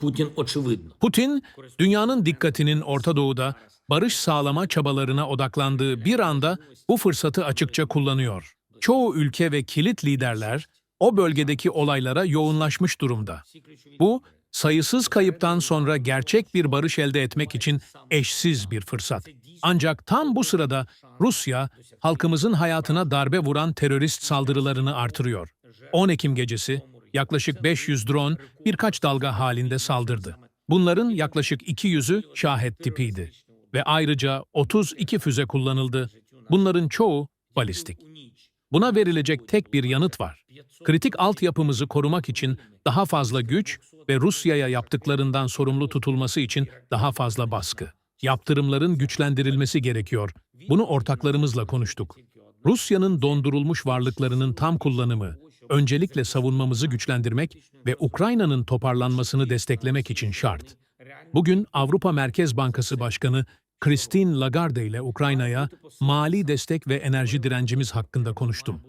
Путін очевидно Putin, dünyanın dikkatinin Orta Doğu'da barış sağlama çabalarına odaklandığı bir anda bu fırsatı açıkça kullanıyor. Çoğu ülke ve kilit liderler o bölgedeki olaylara yoğunlaşmış durumda. Bu, sayısız kayıptan sonra gerçek bir barış elde etmek için eşsiz bir fırsat. Ancak tam bu sırada Rusya, halkımızın hayatına darbe vuran terörist saldırılarını artırıyor. 10 Ekim gecesi yaklaşık 500 drone birkaç dalga halinde saldırdı. Bunların yaklaşık 200'ü şahet tipiydi ve ayrıca 32 füze kullanıldı. Bunların çoğu balistik. Buna verilecek tek bir yanıt var. Kritik altyapımızı korumak için daha fazla güç ve Rusya'ya yaptıklarından sorumlu tutulması için daha fazla baskı. Yaptırımların güçlendirilmesi gerekiyor. Bunu ortaklarımızla konuştuk. Rusya'nın dondurulmuş varlıklarının tam kullanımı, öncelikle savunmamızı güçlendirmek ve Ukrayna'nın toparlanmasını desteklemek için şart. Bugün Avrupa Merkez Bankası Başkanı Christine Lagarde ile Ukrayna'ya mali destek ve enerji direncimiz hakkında konuştum.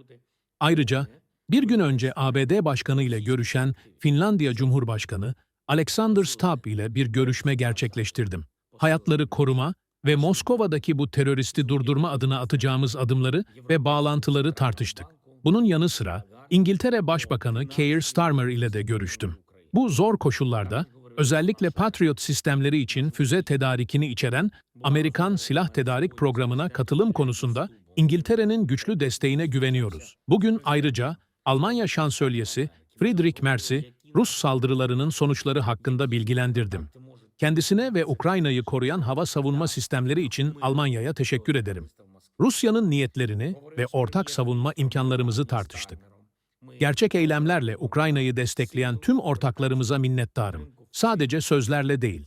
Ayrıca bir gün önce ABD Başkanı ile görüşen Finlandiya Cumhurbaşkanı Alexander Stubb ile bir görüşme gerçekleştirdim. Hayatları koruma ve Moskova'daki bu teröristi durdurma adına atacağımız adımları ve bağlantıları tartıştık. Bunun yanı sıra İngiltere Başbakanı Keir Starmer ile de görüştüm. Bu zor koşullarda özellikle Patriot sistemleri için füze tedarikini içeren Amerikan silah tedarik programına katılım konusunda İngiltere'nin güçlü desteğine güveniyoruz. Bugün ayrıca Almanya Şansölyesi Friedrich Merz'i Rus saldırılarının sonuçları hakkında bilgilendirdim. Kendisine ve Ukrayna'yı koruyan hava savunma sistemleri için Almanya'ya teşekkür ederim. Rusya'nın niyetlerini ve ortak savunma imkanlarımızı tartıştık. Gerçek eylemlerle Ukrayna'yı destekleyen tüm ortaklarımıza minnettarım. Sadece sözlerle değil.